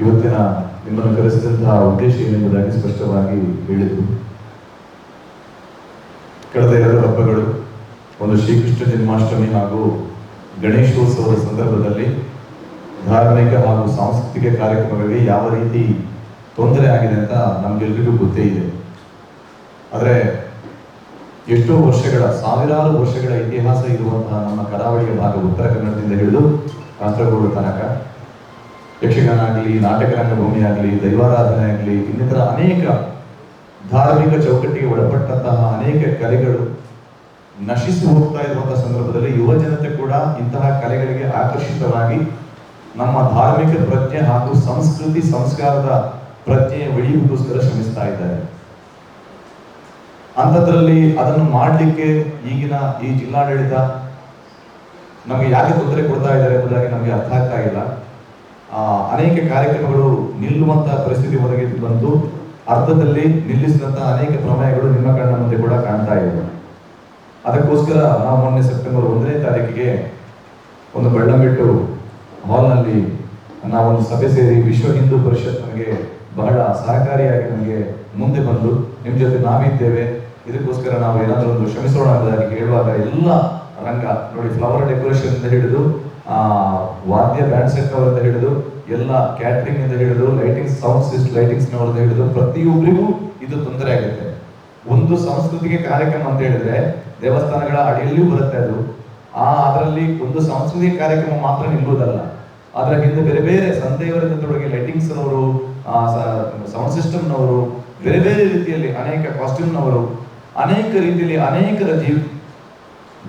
ಇವತ್ತಿನ ನಿಮ್ಮನ್ನು ಕರೆಸಿದಂತಹ ಉದ್ದೇಶ ಏನೆಂಬುದಾಗಿ ಸ್ಪಷ್ಟವಾಗಿ ಹೇಳಿದರು. ಕಳೆದ ಎರಡು ಹಬ್ಬಗಳು, ಒಂದು ಶ್ರೀಕೃಷ್ಣ ಜನ್ಮಾಷ್ಟಮಿ ಹಾಗೂ ಗಣೇಶೋತ್ಸವದ ಸಂದರ್ಭದಲ್ಲಿ ಧಾರ್ಮಿಕ ಹಾಗೂ ಸಾಂಸ್ಕೃತಿಕ ಕಾರ್ಯಕ್ರಮಗಳಿಗೆ ಯಾವ ರೀತಿ ತೊಂದರೆ ಆಗಿದೆ ಅಂತ ನಮಗೆಲ್ಲರಿಗೂ ಗೊತ್ತೇ ಇದೆ. ಆದರೆ ಎಷ್ಟೋ ವರ್ಷಗಳ, ಸಾವಿರಾರು ವರ್ಷಗಳ ಇತಿಹಾಸ ಇರುವಂತಹ ನಮ್ಮ ಕರಾವಳಿಯ ಭಾಗ ಉತ್ತರ ಕನ್ನಡದಿಂದ ಹಿಡಿದು ಕಾಸರಗೋಡು ತನಕ ಯಕ್ಷಗಾನ ಆಗಲಿ ನಾಟಕ ರಂಗಭೂಮಿ ಆಗಲಿ ದೈವಾರಾಧನೆ ಆಗಲಿ ಇನ್ನಿತರ ಅನೇಕ ಧಾರ್ಮಿಕ ಚೌಕಟ್ಟಿಗೆ ಒಳಪಟ್ಟಂತಹ ಅನೇಕ ಕಲೆಗಳು ನಶಿಸಿ ಹೋಗ್ತಾ ಇರುವಂತಹ ಸಂದರ್ಭದಲ್ಲಿ ಯುವ ಜನತೆ ಕೂಡ ಇಂತಹ ಕಲೆಗಳಿಗೆ ಆಕರ್ಷಿತವಾಗಿ ನಮ್ಮ ಧಾರ್ಮಿಕ ಪ್ರಜ್ಞೆ ಹಾಗೂ ಸಂಸ್ಕೃತಿ ಸಂಸ್ಕಾರದ ಪ್ರಜ್ಞೆಯ ಉಳಿಯುವುದೋಸ್ಕರ ಶ್ರಮಿಸ್ತಾ ಇದ್ದಾರೆ. ಅಂಥದ್ರಲ್ಲಿ ಅದನ್ನು ಮಾಡಲಿಕ್ಕೆ ಈಗಿನ ಈ ಜಿಲ್ಲಾಡಳಿತ ನಮಗೆ ಯಾಕೆ ತೊಂದರೆ ಕೊಡ್ತಾ ಇದ್ದಾರೆ ಎಂಬುದಾಗಿ ನಮಗೆ ಅರ್ಥ ಆಗ್ತಾ ಇಲ್ಲ. ಅನೇಕ ಕಾರ್ಯಕ್ರಮಗಳು ನಿಲ್ಲುವಂತಹ ಪರಿಸ್ಥಿತಿ ಒದಗಿ ಬಂತು ಅರ್ಧದಲ್ಲಿ ನಿಲ್ಲಿಸಿದಂತಹ ಅನೇಕ ಪ್ರಮೇಯಗಳು ನಿಮ್ಮ ಕಣ್ಣ ಮುಂದೆ ಕೂಡ ಕಾಣ್ತಾ ಇವೆ. ಅದಕ್ಕೋಸ್ಕರ ನಾವು ಮೊನ್ನೆ ಸೆಪ್ಟೆಂಬರ್ ಒಂದನೇ ತಾರೀಕಿಗೆ ಒಂದು ಬೆಳ್ಳಂಬಿಟ್ಟು ಹಾಲ್ನಲ್ಲಿ ನಾವೊಂದು ಸಭೆ ಸೇರಿ ವಿಶ್ವ ಹಿಂದೂ ಪರಿಷತ್ ನನಗೆ ಬಹಳ ಸಹಕಾರಿಯಾಗಿ ನನಗೆ ಮುಂದೆ ಬಂದು ನಿಮ್ಮ ಜೊತೆ ನಾವಿದ್ದೇವೆ. ಇದಕ್ಕೋಸ್ಕರ ನಾವು ಏನಾದರೂ ಒಂದು ಶ್ರಮಿಸೋಣ ಅಂತ ಹೇಳುವಾಗ ಎಲ್ಲ ರಂಗ ನೋಡಿ ಫ್ಲವರ್ ಡೆಕೋರೇಷನ್ ಹಿಡಿದು ಹಿಡಿದು ಆ ಬ್ಯಾಂಡ್ ಸೆಟ್ ಅವರಿಂದ ಹಿಡಿದು, ಎಲ್ಲ ಕ್ಯಾಟ್ರಿಂಗ್ ಇಂದ ಹಿಡಿದು ಲೈಟಿಂಗ್ ಸೌಂಡ್ ಸಿಸ್ಟ್ ಲೈಟಿಂಗ್ಸ್ ನವರಿಂದ ಹಿಡಿದು ಪ್ರತಿಯೊಬ್ಬರಿಗೂ ಇದು ತೊಂದರೆ ಆಗುತ್ತೆ. ಒಂದು ಸಾಂಸ್ಕೃತಿಕ ಕಾರ್ಯಕ್ರಮ ಅಂತ ಹೇಳಿದ್ರೆ, ದೇವಸ್ಥಾನಗಳ ಅಡಿಯಲ್ಲಿಯೂ ಬರುತ್ತೆ ಅದು. ಆ ಅದರಲ್ಲಿ ಒಂದು ಸಾಂಸ್ಕೃತಿಕ ಕಾರ್ಯಕ್ರಮ ಮಾತ್ರ ನಿಲ್ಲುವುದಲ್ಲ. ಅದರ ಹಿಂದೆ ಬೇರೆ ಬೇರೆ ಸಂದೇವರಿಂದ ತೊಡಗಿ ಲೈಟಿಂಗ್ಸ್ ನವರು ಸೌಂಡ್ ಸಿಸ್ಟಮ್ ನವರು, ಬೇರೆ ಬೇರೆ ರೀತಿಯಲ್ಲಿ ಅನೇಕ ಕಾಸ್ಟ್ಯೂಮ್ನವರು ಅನೇಕ ರೀತಿಯಲ್ಲಿ ಅನೇಕರ ಜೀವ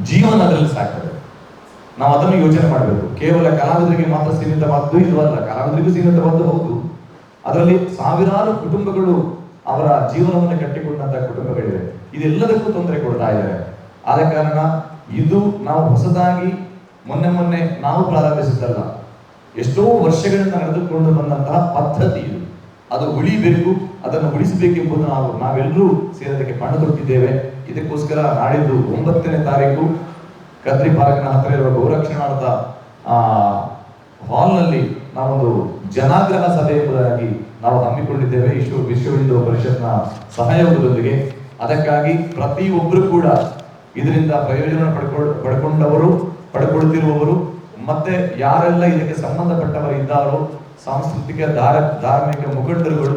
ಜೀವನ ಅದರಲ್ಲಿ ಸಾಕ್ತದೆ ನಾವು ಅದನ್ನು ಯೋಚನೆ ಮಾಡಬೇಕು. ಕೇವಲ ಕಲಾವಿದರಿಗೆ ಮಾತ್ರ ಸೀಮಿತವಾದ್ದು ಇಲ್ಲವಲ್ಲ, ಕಲಾವಿದರಿಗೂ ಸೀಮಿತವಾದ್ದು ಹೌದು. ಅದರಲ್ಲಿ ಸಾವಿರಾರು ಕುಟುಂಬಗಳು ಅವರ ಜೀವನವನ್ನು ಕಟ್ಟಿಕೊಂಡಂತಹ ಕುಟುಂಬಗಳಿವೆ. ಇದೆಲ್ಲದಕ್ಕೂ ತೊಂದರೆ ಕೊಡ್ತಾ ಇದ್ದಾರೆ. ಆದ ಕಾರಣ ಇದು ನಾವು ಹೊಸದಾಗಿ ಮೊನ್ನೆ ಮೊನ್ನೆ ನಾವು ಪ್ರಾರಂಭಿಸಿದ್ದಲ್ಲ. ಎಷ್ಟೋ ವರ್ಷಗಳಿಂದ ನಡೆದುಕೊಂಡು ಬಂದಂತಹ ಪದ್ಧತಿ ಇದು. ಅದು ಉಳಿಬೇಕು, ಅದನ್ನು ಉಳಿಸಬೇಕೆಂಬುದು ನಾವು ನಾವೆಲ್ಲರೂ ಸೇರೋದಕ್ಕೆ ಪಣ ತೊಟ್ಟಿದ್ದೇವೆ. ಇದಕ್ಕೋಸ್ಕರ ನಾಡಿದ್ದು ಒಂಬತ್ತನೇ ತಾರೀಕು ಕದ್ರಿ ಪಾರ್ಕ್ನ ಹತ್ತಿರ ಇರುವ ಗೋರಕ್ಷಣಾರ್ಥ ಆ, ಹಾಲ್ನಲ್ಲಿ ನಾವೊಂದು ಜನಾಗ್ರಹ ಸಭೆ ಎಂಬುದಾಗಿ ನಾವು ಹಮ್ಮಿಕೊಂಡಿದ್ದೇವೆ ವಿಶ್ವ ವಿಶ್ವ ಹಿಂದೂ ಪರಿಷತ್ನ ಸಹಯೋಗದೊಂದಿಗೆ. ಅದಕ್ಕಾಗಿ ಪ್ರತಿಯೊಬ್ಬರು ಕೂಡ ಇದರಿಂದ ಪ್ರಯೋಜನ ಪಡ್ಕೊಳ್ ಪಡ್ಕೊಂಡವರು, ಪಡ್ಕೊಳ್ತಿರುವವರು, ಮತ್ತೆ ಯಾರೆಲ್ಲ ಇದಕ್ಕೆ ಸಂಬಂಧಪಟ್ಟವರು ಇದ್ದಾರೋ ಸಾಂಸ್ಕೃತಿಕ, ಧಾರ, ಧಾರ್ಮಿಕ ಮುಖಂಡರುಗಳು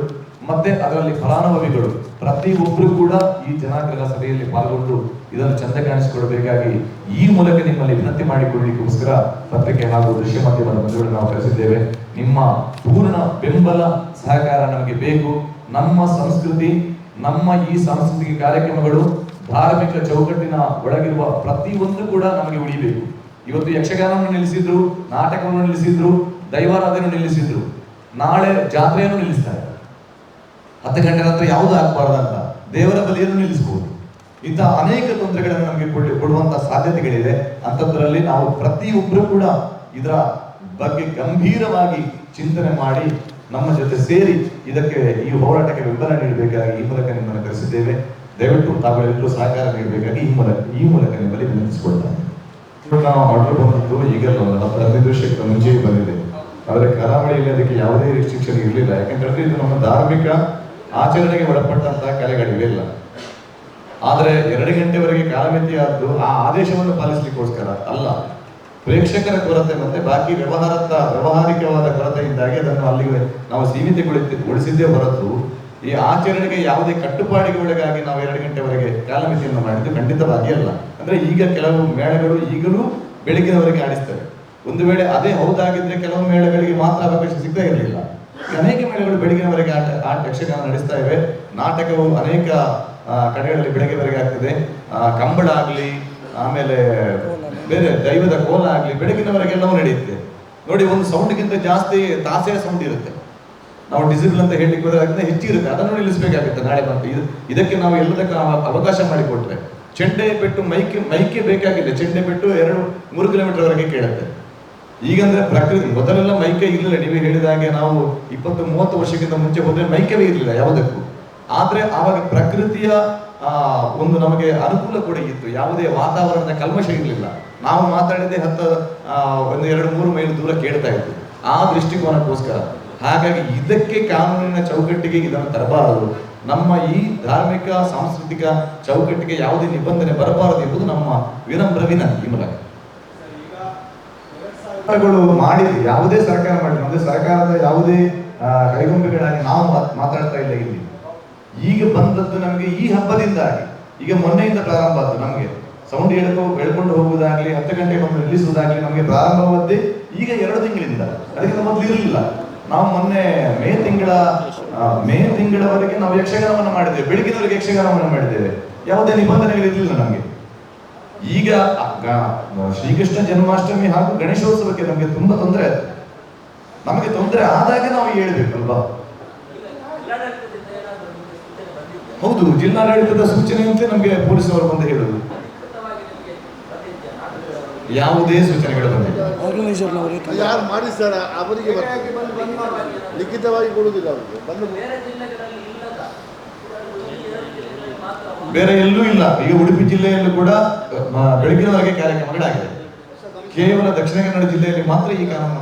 ಮತ್ತೆ ಅದರಲ್ಲಿ ಫಲಾನುಭವಿಗಳು ಪ್ರತಿಯೊಬ್ಬರು ಕೂಡ ಈ ಜನಾಗ್ರಹ ಸಭೆಯಲ್ಲಿ ಪಾಲ್ಗೊಂಡು ಇದನ್ನು ಚಂದ ಕಾಣಿಸಿಕೊಳ್ಳಬೇಕಾಗಿ ಈ ಮೂಲಕ ನಿಮ್ಮಲ್ಲಿ ವಿನಂತಿ ಮಾಡಿಕೊಳ್ಳಿಕ್ಕೋಸ್ಕರ ಪತ್ರಿಕೆ ಹಾಗೂ ದೃಶ್ಯ ಮಾಧ್ಯಮದ ನಾವು ಕರೆಸಿದ್ದೇವೆ ನಿಮ್ಮ ಪೂರ್ಣ ಬೆಂಬಲ ಸಹಕಾರ ನಮಗೆ ಬೇಕು. ನಮ್ಮ ಸಂಸ್ಕೃತಿ, ನಮ್ಮ ಈ ಸಾಂಸ್ಕೃತಿಕ ಕಾರ್ಯಕ್ರಮಗಳು ಧಾರ್ಮಿಕ ಚೌಕಟ್ಟಿನ ಒಳಗಿರುವ ಪ್ರತಿಯೊಂದು ಕೂಡ ನಮಗೆ ಉಳಿಬೇಕು. ಇವತ್ತು ಯಕ್ಷಗಾನವನ್ನು ನಿಲ್ಲಿಸಿದ್ರು, ನಾಟಕವನ್ನು ನಿಲ್ಲಿಸಿದ್ರು, ದೈವಾರಾಧನೆ ನಿಲ್ಲಿಸಿದ್ರು. ನಾಳೆ ಜಾತ್ರೆಯನ್ನು ನಿಲ್ಲಿಸ್ತಾರೆ. ಹತ್ತು ಗಂಟೆ ನಂತರ ಯಾವುದು ಅಂತ. ದೇವರ ಬಲಿಯನ್ನು ನಿಲ್ಲಿಸಬಹುದು ಇಂತಹ ಅನೇಕ ತೊಂದರೆಗಳನ್ನು ನಮಗೆ ಕೊಡಿ ಕೊಡುವಂತಹ ಸಾಧ್ಯತೆಗಳಿದೆ. ಅಂಥದ್ರಲ್ಲಿ ನಾವು ಪ್ರತಿಯೊಬ್ಬರು ಕೂಡ ಇದರ ಬಗ್ಗೆ ಗಂಭೀರವಾಗಿ ಚಿಂತನೆ ಮಾಡಿ ನಮ್ಮ ಜೊತೆ ಸೇರಿ ಇದಕ್ಕೆ ಈ ಹೋರಾಟಕ್ಕೆ ಬೆಂಬಲ ನೀಡಬೇಕಾಗಿ ಈ ಮೂಲಕ ನಿಮ್ಮನ್ನು ಕರೆಸಿದ್ದೇವೆ. ದಯವಿಟ್ಟು ತಾವೆಲ್ಲರೂ ಸಹಕಾರ ನೀಡಬೇಕಾಗಿ ಈ ಮೂಲಕ ಈ ಮೂಲಕ ನಿಮ್ಮಲ್ಲಿ ವಿನಂತಿಸಿಕೊಳ್ತಾರೆ ನಾವು ಆರ್ಡರ್ ಬಂದಿದ್ದು ಈಗಲ್ಲ ಹದಿನೈದು ವರ್ಷಕ್ಕೆ ಮುಂಚೆಗೆ ಬಂದಿದೆ. ಆದರೆ ಕರಾವಳಿಯಲ್ಲಿ ಅದಕ್ಕೆ ಯಾವುದೇ ರಿಸ್ಟ್ರಿಕ್ಷನ್ ಇರಲಿಲ್ಲ. ಯಾಕಂತಂದ್ರೆ ಇದು ನಮ್ಮ ಧಾರ್ಮಿಕ ಆಚರಣೆಗೆ ಒಳಪಟ್ಟಂತಹ ಕಲೆಗಳಿವೆಲ್ಲ ಆದರೆ ಎರಡು ಗಂಟೆವರೆಗೆ ಕಾಲಮಿತಿ ಆದ್ದು ಆ ಆದೇಶವನ್ನು ಪಾಲಿಸಲಿಕ್ಕೋಸ್ಕರ ಅಲ್ಲ. ಪ್ರೇಕ್ಷಕರ ಕೊರತೆ ಮತ್ತೆ ಬಾಕಿ ವ್ಯವಹಾರದ ವ್ಯವಹಾರಿಕವಾದ ಕೊರತೆಯಿಂದಾಗಿ ಅದನ್ನು ಅಲ್ಲಿಗೆ ನಾವು ಸೀಮಿತಗೊಳಿಸಿದ್ದೇ ಹೊರತು ಈ ಆಚರಣೆಗೆ ಯಾವುದೇ ಕಟ್ಟುಪಾಡಿಗೆ ಒಳಗಾಗಿ ನಾವು ಎರಡು ಗಂಟೆವರೆಗೆ ಕಾಲಮಿತಿಯನ್ನು ಮಾಡಿದ್ದು ಖಂಡಿತವಾಗಿ ಅಲ್ಲ. ಅಂದ್ರೆ ಈಗ ಕೆಲವು ಮೇಳಗಳು ಈಗಲೂ ಬೆಳಗಿನವರೆಗೆ ಆಡಿಸ್ತವೆ. ಒಂದು ವೇಳೆ ಅದೇ ಹೌದಾಗಿದ್ರೆ ಕೆಲವು ಮೇಳಗಳಿಗೆ ಮಾತ್ರ ಅವಕಾಶ ಸಿಗ್ತಾ ಇರಲಿಲ್ಲ. ಅನೇಕ ಮೇಳಗಳು ಬೆಳಗಿನವರೆಗೆ ಆಟ ಆಟ ಯಕ್ಷಗಾನ ನಡೆಸ್ತಾ ಇವೆ. ನಾಟಕವು ಅನೇಕ ಕಡೆಗಳಲ್ಲಿ ಬೆಳಗ್ಗೆವರೆಗೆ ಆಗ್ತದೆ. ಕಂಬಳ ಆಗಲಿ, ಆಮೇಲೆ ಬೇರೆ ದೈವದ ಕೋಲ ಆಗಲಿ ಬೆಳಗಿನವರೆಗೆಲ್ಲವೂ ನಡೆಯುತ್ತೆ. ನೋಡಿ, ಒಂದು ಸೌಂಡ್ಗಿಂತ ಜಾಸ್ತಿ ತಾಸೆಯ ಸೌಂಡ್ ಇರುತ್ತೆ. ನಾವು ಡಿಸಿಬಲ್ ಅಂತ ಹೇಳಲಿಕ್ಕೆ ಹೋದ್ರೆ ಹೆಚ್ಚಿರುತ್ತೆ ಅದನ್ನು ನಿಲ್ಲಿಸಬೇಕಾಗುತ್ತೆ ನಾಳೆ ಬಂತು ಇದು ಇದಕ್ಕೆ ನಾವು ಎಲ್ಲದಕ್ಕೂ ಅವಕಾಶ ಮಾಡಿಕೊಟ್ರೆ. ಚೆಂಡೆ ಬಿಟ್ಟು ಮೈಕೆ ಮೈಕೆ ಬೇಕಾಗಿಲ್ಲ. ಚೆಂಡೆ ಬಿಟ್ಟು ಎರಡು ಮೂರು ಕಿಲೋಮೀಟರ್ ವರೆಗೆ ಕೇಳುತ್ತೆ. ಈಗಂದ್ರೆ ಪ್ರಕೃತಿ, ಮೊದಲೆಲ್ಲ ಮೈಕೆ ಇರಲಿಲ್ಲ. ನೀವೇ ಹೇಳಿದ ಹಾಗೆ ನಾವು ಇಪ್ಪತ್ತು, ಮೂವತ್ತು ವರ್ಷಕ್ಕಿಂತ ಮುಂಚೆ ಹೋದ್ರೆ ಮೈಕೆವೇ ಇರಲಿಲ್ಲ ಯಾವುದಕ್ಕೂ. ಆದ್ರೆ ಆವಾಗ ಪ್ರಕೃತಿಯ ಒಂದು ನಮಗೆ ಅನುಕೂಲ ಕೂಡ ಇತ್ತು. ಯಾವುದೇ ವಾತಾವರಣದ ಕಲ್ಮಶ ಇರಲಿಲ್ಲ. ನಾವು ಮಾತಾಡಿದ್ರೆ ಹತ್ತ ಒಂದು ಎರಡು, ಮೂರು ಮೈಲು ದೂರ ಕೇಳ್ತಾ ಇತ್ತು ಆ ದೃಷ್ಟಿಕೋನಕ್ಕೋಸ್ಕರ. ಹಾಗಾಗಿ ಇದಕ್ಕೆ ಕಾನೂನಿನ ಚೌಕಟ್ಟಿಗೆ ಇದನ್ನು ತರಬಾರದು. ನಮ್ಮ ಈ ಧಾರ್ಮಿಕ, ಸಾಂಸ್ಕೃತಿಕ ಚೌಕಟ್ಟಿಗೆ ಯಾವುದೇ ನಿಬಂಧನೆ ಬರಬಾರದು ಎಂಬುದು ನಮ್ಮ ವಿನಮ್ರ ವಿನಂತಿ. ಮೂಲಕ. ಸರ್ಕಾರಗಳು ಮಾಡಿದ್ರು ಯಾವುದೇ ಸರ್ಕಾರ ಮಾಡಿಲ್ಲ. ಅಂದ್ರೆ ಸರ್ಕಾರದ ಯಾವುದೇ ಕೈಗೊಂಬೆಗಳಾಗಿ ನಾವು ಮಾತ್- ಮಾತಾಡ್ತಾ ಇಲ್ಲ ಇಲ್ಲಿ. ಈಗ ಬಂದದ್ದು ನಮಗೆ ಈ ಹಬ್ಬದಿಂದಾಗಿ ಈಗ ಮೊನ್ನೆಯಿಂದ ಪ್ರಾರಂಭ ಆಯ್ತು ನಮಗೆ. ಸೌಂಡ್ ಹೇಳ್ಕೊ ಹೇಳ್ಕೊಂಡು ಹೋಗುವುದಾಗ್ಲಿ, ಹತ್ತು ಗಂಟೆಗೆ ಬಂದು ನಿಲ್ಲಿಸುವುದಾಗ್ಲಿ ನಮಗೆ ಪ್ರಾರಂಭವಾದ್ದೇ ಈಗ ಎರಡು ತಿಂಗಳಿಂದ. ಅದಕ್ಕಿಂತ ಮೊದಲು ಇರಲಿಲ್ಲ. ನಾವು ಮೊನ್ನೆ ಮೇ ತಿಂಗಳ ಮೇ ತಿಂಗಳವರೆಗೆ ನಾವು ಯಕ್ಷಗಾನವನ್ನು ಮಾಡಿದ್ದೇವೆ. ಬೆಳಗಿನವರೆಗೆ ಯಕ್ಷಗಾನವನ್ನು ಮಾಡಿದ್ದೇವೆ. ಯಾವುದೇ ನಿಬಂಧನೆಗಳಿರಲಿಲ್ಲ ನಮಗೆ. ಈಗ ಶ್ರೀಕೃಷ್ಣ ಜನ್ಮಾಷ್ಟಮಿ ಹಾಗೂ ಗಣೇಶೋತ್ಸವಕ್ಕೆ ನಮಗೆ ತುಂಬಾ ತೊಂದರೆ. ಆಯ್ತು ನಮಗೆ ತೊಂದರೆ ಆದಾಗ ನಾವು ಹೇಳ್ಬೇಕಲ್ವಾ? ಹೌದು ಜಿಲ್ಲಾಡಳಿತದ ಸೂಚನೆಯಂತೆ ನಮಗೆ ಪೊಲೀಸವರು ಬಂದು ಹೇಳುದು. ಯಾವುದೇ ಸೂಚನೆಗಳು ಬಂದಿಲ್ಲ. ಯಾರು ಮಾಡಿಸ್ತಾರ ಅವರಿಗೆ. ಲಿಖಿತವಾಗಿ ಕೊಡುವುದಿಲ್ಲ ಅವರಿಗೆ. ಬಂದು ಬೇರೆ ಎಲ್ಲೂ ಇಲ್ಲ. ಈಗ ಉಡುಪಿ ಜಿಲ್ಲೆಯಲ್ಲೂ ಕೂಡ ಬೆಳಗಿನವರೆಗೆ ಕಾರ್ಯಕ್ರಮಗಳಾಗಿದೆ ಕೇವಲ ದಕ್ಷಿಣ ಕನ್ನಡ ಜಿಲ್ಲೆಯಲ್ಲಿ ಮಾತ್ರ ಈ ಕಾನೂನನ್ನು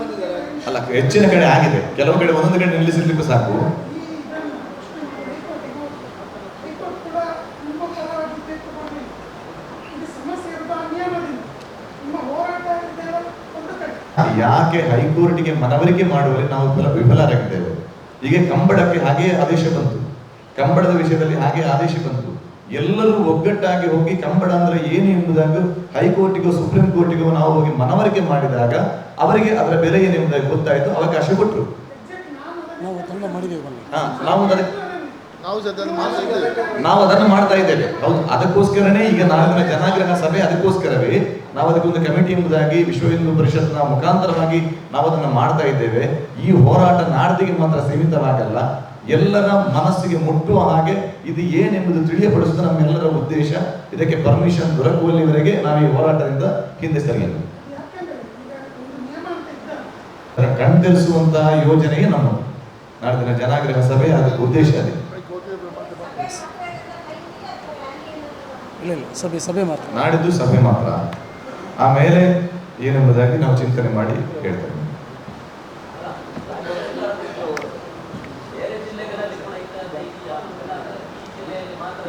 ಬಂದಿದ್ದಾರೆ ಅಲ್ಲ, ಹೆಚ್ಚಿನ ಕಡೆ ಆಗಿದೆ. ಕೆಲವು ಕಡೆ ಒಂದೊಂದು ಕಡೆ ನಿಲ್ಲಿಸಲಿಕ್ಕೂ ಸಾಕು. ಯಾಕೆ ಹೈಕೋರ್ಟ್ಗೆ ಮನವರಿಕೆ ಮಾಡುವಲ್ಲಿ ನಾವು ವಿಫಲ ವಿಫಲರಾಗಿದ್ದೇವೆ? ಈಗ ಕಂಬಳಕ್ಕೆ ಹಾಗೆ ಆದೇಶ ಬಂತು. ಕಂಬಳದ ವಿಷಯದಲ್ಲಿ ಹಾಗೆ ಆದೇಶ ಬಂತು. ಎಲ್ಲರೂ ಒಗ್ಗಟ್ಟಾಗಿ ಹೋಗಿ ಕಂಬಳ ಅಂದ್ರೆ ಏನು ಎಂಬುದಾಗಿ ಹೈಕೋರ್ಟಿಗೂ ಸುಪ್ರೀಂ ಕೋರ್ಟಿಗೂ ನಾವು ಹೋಗಿ ಮನವರಿಕೆ ಮಾಡಿದಾಗ ಅವರಿಗೆ ಅದರ ಬೆಲೆ ಏನು ಎಂಬುದಾಗಿ ಗೊತ್ತಾಯಿತು ಅವಕಾಶ ಕೊಟ್ಟರು ನಾವು ಅದಕ್ಕೆ ನಾವು ಅದನ್ನು ಮಾಡ್ತಾ ಇದ್ದೇವೆ. ಹೌದು, ಅದಕ್ಕೋಸ್ಕರನೇ ಈಗ ನಾಳೆ ಜನಾಗ್ರಹ ಸಭೆ, ಅದಕ್ಕೋಸ್ಕರವೇ ನಾವು ಅದಕ್ಕೊಂದು ಕಮಿಟಿ ಎಂಬುದಾಗಿ ವಿಶ್ವ ಹಿಂದೂ ಪರಿಷತ್ನ ಮುಖಾಂತರವಾಗಿ ನಾವು ಅದನ್ನು ಮಾಡ್ತಾ ಇದ್ದೇವೆ. ಈ ಹೋರಾಟ ನಾಡದಿಗೆ ಮಾತ್ರ ಸೀಮಿತವಾಗಲ್ಲ, ಎಲ್ಲರ ಮನಸ್ಸಿಗೆ ಮುಟ್ಟುವ ಹಾಗೆ ಇದು ಏನೆಂಬುದು ತಿಳಿಯಪಡಿಸುವುದು ನಮ್ಮೆಲ್ಲರ ಉದ್ದೇಶ. ಇದಕ್ಕೆ ಪರ್ಮಿಷನ್ ದೊರಕುವಲ್ಲಿವರೆಗೆ ನಾವು ಈ ಹೋರಾಟದಿಂದ ಹಿಂದೆ ಸರಿಯಲ್ಲ. ಕಣ್ತರಿಸುವಂತಹ ಯೋಜನೆಗೆ ನಮ್ಮ ನಾಡಿನ ಜನಾಗ್ರಹ ಸಭೆ, ಅದಕ್ಕೆ ಉದ್ದೇಶ ಅದೇ. ಇಲ್ಲ ಇಲ್ಲ ಸಭೆ ಸಭೆ ಮಾತ್ರ. ನಾಡಿದ್ದು ಸಭೆ ಮಾತ್ರ. ಆಮೇಲೆ ಏನೆಂಬುದಾಗಿ ನಾವು ಚಿಂತನೆ ಮಾಡಿ ಹೇಳ್ತೇವೆ.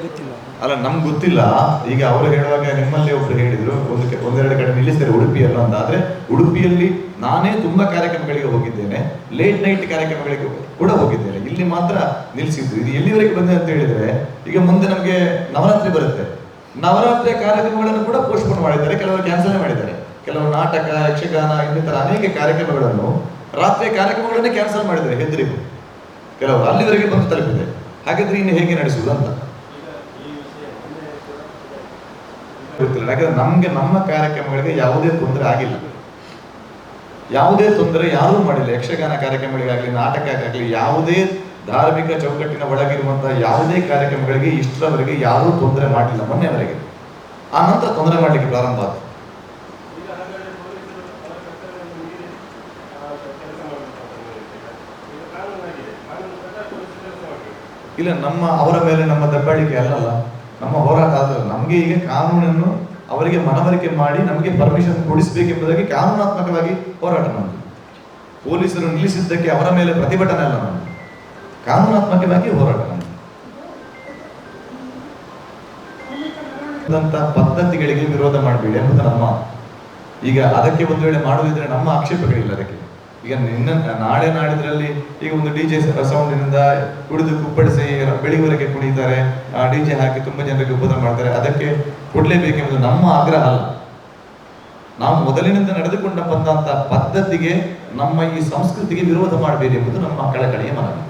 ಗೊತ್ತಿಲ್ಲ. ಅಲ್ಲ ನಮ್ಗೆ ಗೊತ್ತಿಲ್ಲ. ಈಗ ಅವರು ಹೇಳುವಾಗ ನಿಮ್ಮಲ್ಲಿ ಒಬ್ರು ಹೇಳಿದ್ರು ಒಂದು ಒಂದೆರಡು ಕಡೆ ನಿಲ್ಲಿಸ್ತಾರೆ ಉಡುಪಿಯಲ್ಲ ಅಂತ ಆದ್ರೆ ಉಡುಪಿಯಲ್ಲಿ ನಾನೇ ತುಂಬಾ ಕಾರ್ಯಕ್ರಮಗಳಿಗೆ ಹೋಗಿದ್ದೇನೆ ಲೇಟ್ ನೈಟ್ ಕಾರ್ಯಕ್ರಮಗಳಿಗೆ ಕೂಡ ಹೋಗಿದ್ದೇನೆ. ಇಲ್ಲಿ ಮಾತ್ರ ನಿಲ್ಲಿಸಿದ್ರು ಇದು ಎಲ್ಲಿವರೆಗೆ ಬಂದೆ ಅಂತ ಹೇಳಿದ್ರೆ ಈಗ ಮುಂದೆ ನಮಗೆ ನವರಾತ್ರಿ ಬರುತ್ತೆ. ನವರಾತ್ರಿಯ ಕಾರ್ಯಕ್ರಮಗಳನ್ನು ಕೂಡ ಪೋಸ್ಟ್ಪೋನ್ ಮಾಡಿದ್ದಾರೆ. ಕೆಲವರು ಕ್ಯಾನ್ಸಲ್ ಮಾಡಿದ್ದಾರೆ. ಕೆಲವು ನಾಟಕ, ಯಕ್ಷಗಾನ, ಇನ್ನಿತರ ಅನೇಕ ಕಾರ್ಯಕ್ರಮಗಳನ್ನು ರಾತ್ರಿಯ ಕಾರ್ಯಕ್ರಮಗಳನ್ನೇ ಕ್ಯಾನ್ಸಲ್ ಮಾಡಿದ್ದಾರೆ ಹೆದರಿಗೂ ಕೆಲವರು ಅಲ್ಲಿವರೆಗೆ ಬಂದು ತಲುಪಿದೆ. ಹಾಗಿದ್ರೆ ಇನ್ನು ಹೇಗೆ ನಡೆಸುವುದು ಅಂತ. ಗೊತ್ತಿಲ್ಲ. ಯಾಕಂದ್ರೆ ನಮ್ಗೆ ನಮ್ಮ ಕಾರ್ಯಕ್ರಮಗಳಿಗೆ ಯಾವುದೇ ತೊಂದರೆ ಆಗಿಲ್ಲ. ಯಾವುದೇ ತೊಂದರೆ ಯಾರೂ ಮಾಡಿಲ್ಲ. ಯಕ್ಷಗಾನ ಕಾರ್ಯಕ್ರಮಗಳಿಗಾಗಲಿ, ನಾಟಕಕ್ಕಾಗಲಿ ಯಾವುದೇ ಧಾರ್ಮಿಕ ಚೌಕಟ್ಟಿನ ಒಳಗಿರುವಂತಹ ಯಾವುದೇ ಕಾರ್ಯಕ್ರಮಗಳಿಗೆ ಇಷ್ಟರವರೆಗೆ ಯಾರೂ ತೊಂದರೆ ಮಾಡಲಿಲ್ಲ ಮೊನ್ನೆವರೆಗೆ. ಆ ನಂತರ ತೊಂದರೆ ಮಾಡಲಿಕ್ಕೆ ಪ್ರಾರಂಭ ಆಯಿತು ಇಲ್ಲ, ನಮ್ಮ ಅವರ ಮೇಲೆ ನಮ್ಮ ದಬ್ಬಾಳಿಕೆ ಅಲ್ಲಲ್ಲ. ನಮ್ಮ ಹೋರಾಟ ಅಲ್ಲ ನಮಗೆ ಈಗ ಕಾನೂನನ್ನು ಅವರಿಗೆ ಮನವರಿಕೆ ಮಾಡಿ ನಮಗೆ ಪರ್ಮಿಷನ್ ಕೊಡಿಸಬೇಕೆಂಬುದಾಗಿ ಕಾನೂನಾತ್ಮಕವಾಗಿ ಹೋರಾಟ ನಮ್ಮದು ಪೊಲೀಸರು ನಿಲ್ಲಿಸಿದ್ದಕ್ಕೆ ಅವರ ಮೇಲೆ ಪ್ರತಿಭಟನೆ ಅಲ್ಲ ನಮ್ಮದು ಕಾನೂನಾತ್ಮಕವಾಗಿ ಹೋರಾಟ ಪದ್ಧತಿಗಳಿಗೆ ವಿರೋಧ ಮಾಡಬೇಡಿ ಎಂಬುದು ನಮ್ಮ ಈಗ ಅದಕ್ಕೆ ಒಂದು ವೇಳೆ ಮಾಡುವುದಿದ್ರೆ ನಮ್ಮ ಆಕ್ಷೇಪಗಳಿಲ್ಲ ಅದಕ್ಕೆ. ಈಗ ನಿನ್ನ ನಾಳೆ ನಾಡಿದ್ರಲ್ಲಿ ಈಗ ಒಂದು ಡಿ ಜೆ ಸೌಂಡಿನಿಂದ ಕುಡಿದು ಕುಪ್ಪಡಿಸಿ ಬೆಳಿಗ್ವರೆಗೆ ಕುಣಿತಾರೆ ಡಿ ಜೆ ಹಾಕಿ ತುಂಬಾ ಜನರಿಗೆ ಉಪದ್ರ ಮಾಡ್ತಾರೆ. ಅದಕ್ಕೆ ಕೊಡ್ಲೇಬೇಕೆಂಬುದು ನಮ್ಮ ಆಗ್ರಹ ಅಲ್ಲ. ನಾವು ಮೊದಲಿನಿಂದ ನಡೆದುಕೊಂಡ ಬಂದಂತ ಪದ್ಧತಿಗೆ ನಮ್ಮ ಈ ಸಂಸ್ಕೃತಿಗೆ ವಿರೋಧ ಮಾಡಬೇಡಿ ಎಂಬುದು ನಮ್ಮ ಕಳಕಳಿಯ ಮನವಿ.